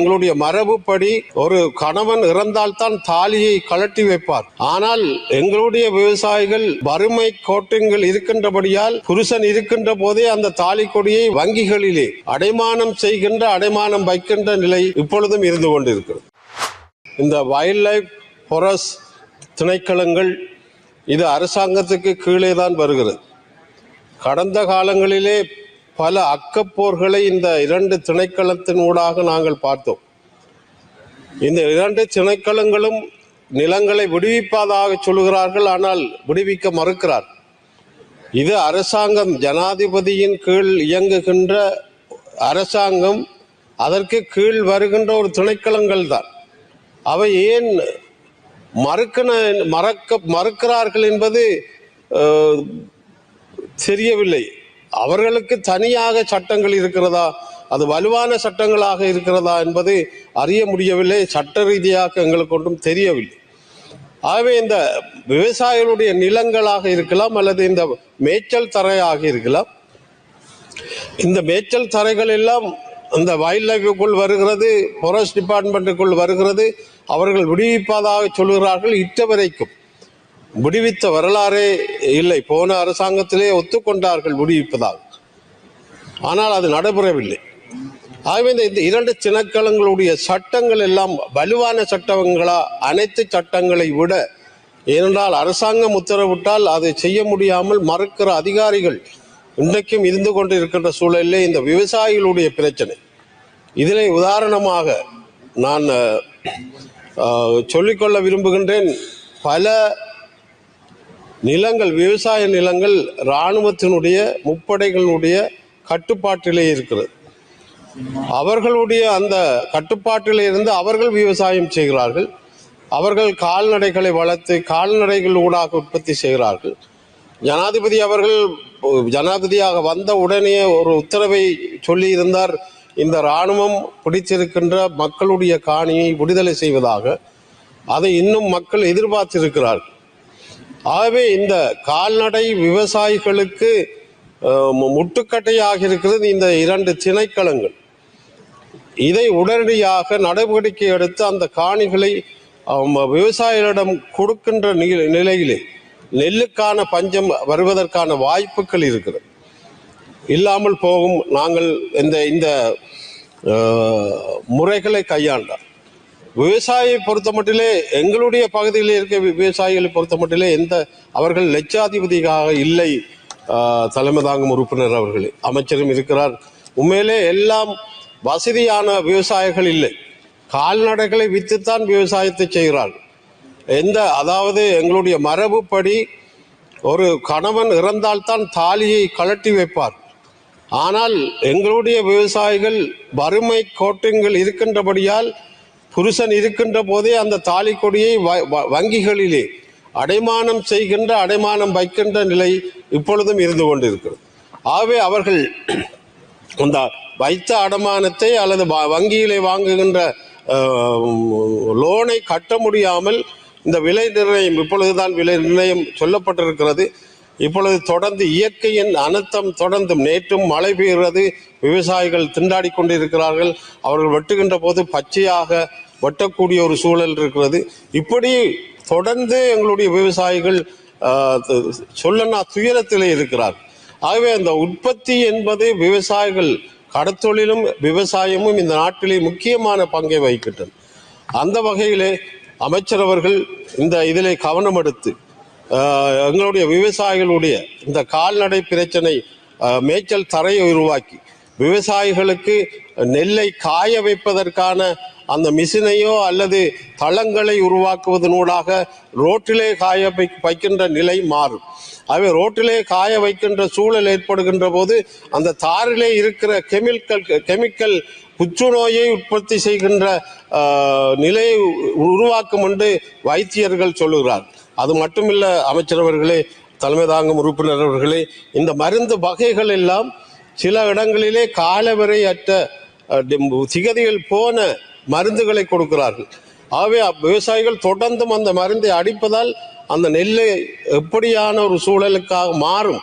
எங்களுடைய மரபுப்படி ஒரு கணவன் இறந்தால்தான் தாலியை கழட்டி வைப்பார். ஆனால் எங்களுடைய விவசாயிகள் வறுமை கோட்டங்கள் இருக்கின்றபடியால் புருஷன் இருக்கின்ற போதே அந்த தாலி கொடியை வங்கிகளிலே அடைமானம் செய்கின்ற அடைமானம் வைக்கின்ற நிலை இப்பொழுதும் இருந்து கொண்டிருக்கிறது. இந்த வைல்ட் லைஃப் ஃபாரஸ்ட் திணைக்களங்கள் இது அரசாங்கத்துக்கு கீழே தான் வருகிறது. கடந்த காலங்களிலே பல அக்கப்போர்களை இந்த இரண்டு திணைக்களத்தின் ஊடாக நாங்கள் பார்த்தோம். இந்த இரண்டு திணைக்களங்களும் நிலங்களை விடுவிப்பதாக சொல்கிறார்கள் ஆனால் விடுவிக்க மறுக்கிறார். இது அரசாங்கம் ஜனாதிபதியின் கீழ் இயங்குகின்ற அரசாங்கம் அதற்கு கீழ் வருகின்ற ஒரு திணைக்களங்கள் தான். அவை ஏன் மறுக்கன மறக்க மறுக்கிறார்கள் என்பது தெரியவில்லை. அவர்களுக்கு தனியாக சட்டங்கள் இருக்கிறதா? அது வலுவான சட்டங்களாக இருக்கிறதா என்பது அறிய முடியவில்லை. சட்ட ரீதியாக எங்களுக்கு ஒன்றும் தெரியவில்லை. ஆகவே இந்த விவசாயிகளுடைய நிலங்களாக இருக்கலாம் அல்லது இந்த மேய்ச்சல் தரையாக இருக்கலாம். இந்த மேய்ச்சல் தரைகள் எல்லாம் இந்த வைல்ட் லைஃபுக்குள் வருகிறது ஃபாரஸ்ட் டிபார்ட்மெண்ட்டுக்குள் வருகிறது. அவர்கள் விடுவிப்பதாக சொல்கிறார்கள். இட்ட வரைக்கும் விடுவித்த வரலாறே இல்லை போன அரசாங்கத்திலே ஒத்துக்கொண்டார்கள் முடிவிப்பதால். ஆனால் அது நடைபெறவில்லை. ஆகவே இந்த இரண்டு திணைக்களங்களுடைய சட்டங்கள் எல்லாம் வலுவான சட்டங்களா அனைத்து சட்டங்களை விட ஏனென்றால் அரசாங்கம் உத்தரவிட்டால் அதை செய்ய முடியாமல் மறுக்கிற அதிகாரிகள் இன்றைக்கும் இருந்து கொண்டு இருக்கின்ற சூழலிலே இந்த விவசாயிகளுடைய பிரச்சனை. இதிலே உதாரணமாக நான் சொல்லிக்கொள்ள விரும்புகின்றேன் பல நிலங்கள் விவசாய நிலங்கள் இராணுவத்தினுடைய முப்படைகளுடைய கட்டுப்பாட்டிலே இருக்கிறது. அவர்களுடைய அந்த கட்டுப்பாட்டிலே இருந்து அவர்கள் விவசாயம் செய்கிறார்கள். அவர்கள் கால்நடைகளை வளர்த்து கால்நடைகள் ஊடாக உற்பத்தி செய்கிறார்கள். ஜனாதிபதி அவர்கள் ஜனாதிபதியாக வந்த உடனே ஒரு உத்தரவை சொல்லி இருந்தார் இந்த இராணுவம் பிடித்திருக்கின்ற மக்களுடைய காணியை விடுதலை செய்வதாக. அதை இன்னும் மக்கள் எதிர்பார்த்திருக்கிறார்கள். ஆகவே இந்த கால்நடை விவசாயிகளுக்கு முட்டுக்கட்டையாக இருக்கிறது. இந்த இரண்டு திணைக்களங்கள். இதை உடனடியாக நடவடிக்கை எடுத்து அந்த காணிகளை விவசாயிகளிடம் கொடுக்கின்ற நிலையிலே நெல்லுக்கான பஞ்சம் வருவதற்கான வாய்ப்புகள் இருக்கிறது. இல்லாமல் போகும். நாங்கள் இந்த இந்த முறைகளை கையாண்டார் விவசாயியை பொறுத்த மட்டிலே எங்களுடைய பகுதியில் இருக்க விவசாயிகளை பொறுத்த மட்டிலே எந்த அவர்கள் லட்சாதிபதியாக இல்லை தலைமை தாங்கும் உறுப்பினர் அவர்களே. அமைச்சரும் இருக்கிறார். உண்மையிலே எல்லாம் வசதியான விவசாயிகள் இல்லை. கால்நடைகளை விற்றுத்தான் விவசாயத்தை செய்கிறார். எந்த அதாவது எங்களுடைய மரபுப்படி ஒரு கணவன் இறந்தால்தான் தாலியை கழட்டி வைப்பார். ஆனால் எங்களுடைய விவசாயிகள் வறுமை கோட்டங்கள் இருக்கின்றபடியால் புருஷன் இருக்கின்ற போதே அந்த தாலி கொடியை வ- வ- வங்கிகளிலே அடைமானம் செய்கின்ற அடைமானம் வைக்கின்ற நிலை இப்பொழுதும் இருந்து கொண்டிருக்கிறது. ஆகவே அவர்கள் அந்த வைத்த அடமானத்தை அல்லது வ- வங்கியிலே வாங்குகின்ற லோனை கட்ட முடியாமல் இந்த விலை நிர்ணயம் இப்பொழுதுதான் விலை நிர்ணயம் சொல்லப்பட்டிருக்கிறது. இப்பொழுது தொடர்ந்து இயற்கையின் அனர்த்தம் தொடர்ந்து நேற்றும் மழை பெய்கிறது. விவசாயிகள் திண்டாடி கொண்டிருக்கிறார்கள். அவர்கள் வெட்டுகின்ற போது பச்சையாக வெட்டக்கூடிய ஒரு சூழல் இருக்கிறது. இப்படி தொடர்ந்து எங்களுடைய விவசாயிகள் சொல்லனா துயரத்திலே இருக்கிறார். ஆகவே அந்த உற்பத்தி என்பது விவசாயிகள் கடத்தொழிலும் விவசாயமும் இந்த நாட்டிலே முக்கியமான பங்கை வகிக்கின்றன. அந்த வகையிலே அமைச்சர் அவர்கள் இந்த இதிலே கவனம் எடுத்து எங்களுடைய விவசாயிகளுடைய இந்த கால்நடை பிரச்சனை மேய்ச்சல் தரையை உருவாக்கி விவசாயிகளுக்கு நெல்லை காய வைப்பதற்கான அந்த மிஷினையோ அல்லது தளங்களை உருவாக்குவதனூடாக ரோட்டிலே காய வை- வைக்கின்ற நிலை மாறும். அவை ரோட்டிலே காய வைக்கின்ற சூழல் ஏற்படுகின்ற போது அந்த தாரிலே இருக்கிற கெமிக்கல் கெமிக்கல் புற்றுநோயை உற்பத்தி செய்கின்ற நிலையை உருவாக்கும் என்று வைத்தியர்கள் சொல்லுகிறார். அது மட்டுமில்ல அமைச்சர் அவர்களே தலைமை தாங்கும் உறுப்பினர் அவர்களே இந்த மருந்து வகைகள் எல்லாம் சில இடங்களிலே காலவரை அற்ற அஹ், சிகதிகள் போன மருந்துகளை கொடுக்கிறார்கள். ஆகவே விவசாயிகள் தொடர்ந்தும் அந்த மருந்தை அடிப்பதால் அந்த நெல்லை எப்படியான ஒரு சூழலுக்காக மாறும்.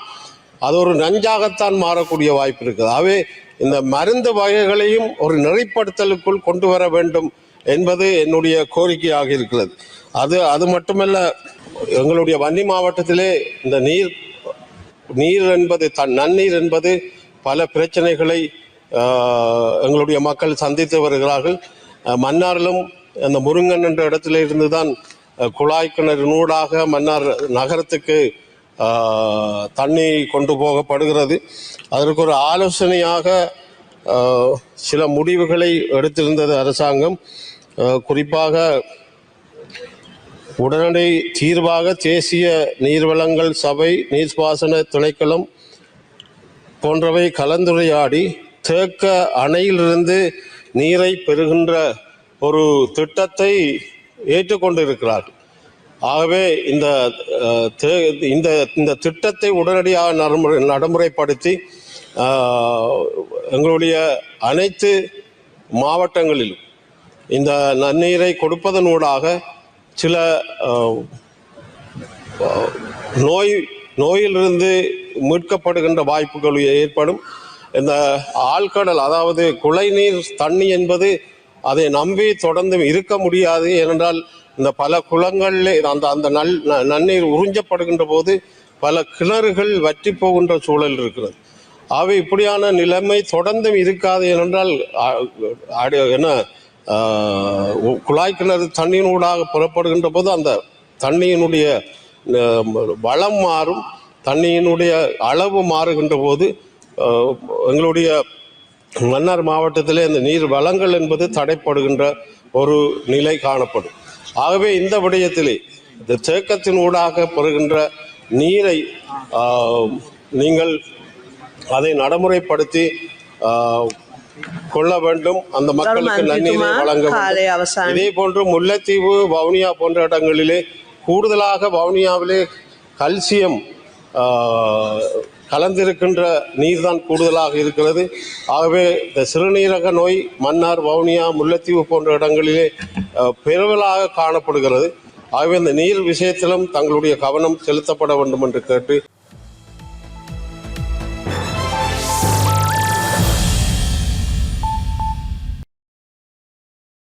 அது ஒரு நஞ்சாகத்தான் மாறக்கூடிய வாய்ப்பு இருக்குது. ஆகவே இந்த மருந்து வகைகளையும் ஒரு நெறிப்படுத்தலுக்குள் கொண்டு வர வேண்டும் என்பது என்னுடைய கோரிக்கையாக இருக்கிறது. அது அது மட்டுமல்ல எங்களுடைய வன்னி மாவட்டத்திலே இந்த நீர் நீர் என்பது தன் நன்னீர் என்பது பல பிரச்சனைகளை எங்களுடைய மக்கள் சந்தித்து வருகிறார்கள். மன்னாரிலும் அந்த முருங்கன் என்ற இடத்துல இருந்து தான் அஹ், குழாய் கிணறினூடாக மன்னார் நகரத்துக்கு தண்ணி கொண்டு போகப்படுகிறது. அதற்கு ஒரு ஆலோசனையாக சில முடிவுகளை எடுத்திருந்தது அரசாங்கம். குறிப்பாக உடனடி தீர்வாக தேசிய நீர்வளங்கள் சபை நீர்ப்பாசன திணைக்களம் போன்றவை கலந்துரையாடி தேக்க அணையிலிருந்து நீரை பெறுகின்ற ஒரு திட்டத்தை ஏற்றுக்கொண்டிருக்கிறார்கள் ஆகவே இந்த தே- இந்த இந்த திட்டத்தை உடனடியாக நடைமுறை நடைமுறைப்படுத்தி எங்களுடைய அனைத்து மாவட்டங்களிலும் இந்த நன்னீரை கொடுப்பதனூடாக சில நோய் நோயிலிருந்து மீட்கப்படுகின்ற வாய்ப்புகள் ஏற்படும். இந்த ஆழ்கடல் அதாவது குழைநீர் தண்ணி என்பது அதை நம்பி தொடர்ந்து இருக்க முடியாது. ஏனென்றால் இந்த பல குளங்களில் அந்த அந்த நல் ந- நன்னீர் உறிஞ்சப்படுகின்ற போது பல கிணறுகள் வற்றி போகின்ற சூழல் இருக்கிறது. ஆகவே இப்படியான நிலைமை தொடர்ந்தும் இருக்காது. ஏனென்றால் என்ன குழாய் கிணறு தண்ணியினூடாக புறப்படுகின்ற போது அந்த தண்ணியினுடைய வளம் மாறும். தண்ணியினுடைய அளவு மாறுகின்ற போது எங்களுடைய மன்னார் மாவட்டத்தில் இந்த நீர் வளங்கள் என்பது தடைப்படுகின்ற ஒரு நிலை காணப்படும். ஆகவே இந்த விடயத்திலே இந்த தேக்கத்தின் ஊடாக பெறுகின்ற நீரை நீங்கள் அதை நடைமுறைப்படுத்தி கொள்ள வேண்டும். அந்த மக்களுக்கு நன்னீரை வழங்க இதே போன்று முல்லைத்தீவு வவுனியா போன்ற இடங்களிலே கூடுதலாக வவுனியாவிலே கல்சியம் கலந்திருக்கின்ற நீர்தான் கூடுதலாக இருக்கிறது. ஆகவே இந்த சிறுநீரக நோய் மன்னார் வவுனியா முல்லைத்தீவு போன்ற இடங்களிலே பெருவலாக காணப்படுகிறது. ஆகவே இந்த நீர் விஷயத்திலும் தங்களுடைய கவனம் செலுத்தப்பட வேண்டும் என்று கேட்டு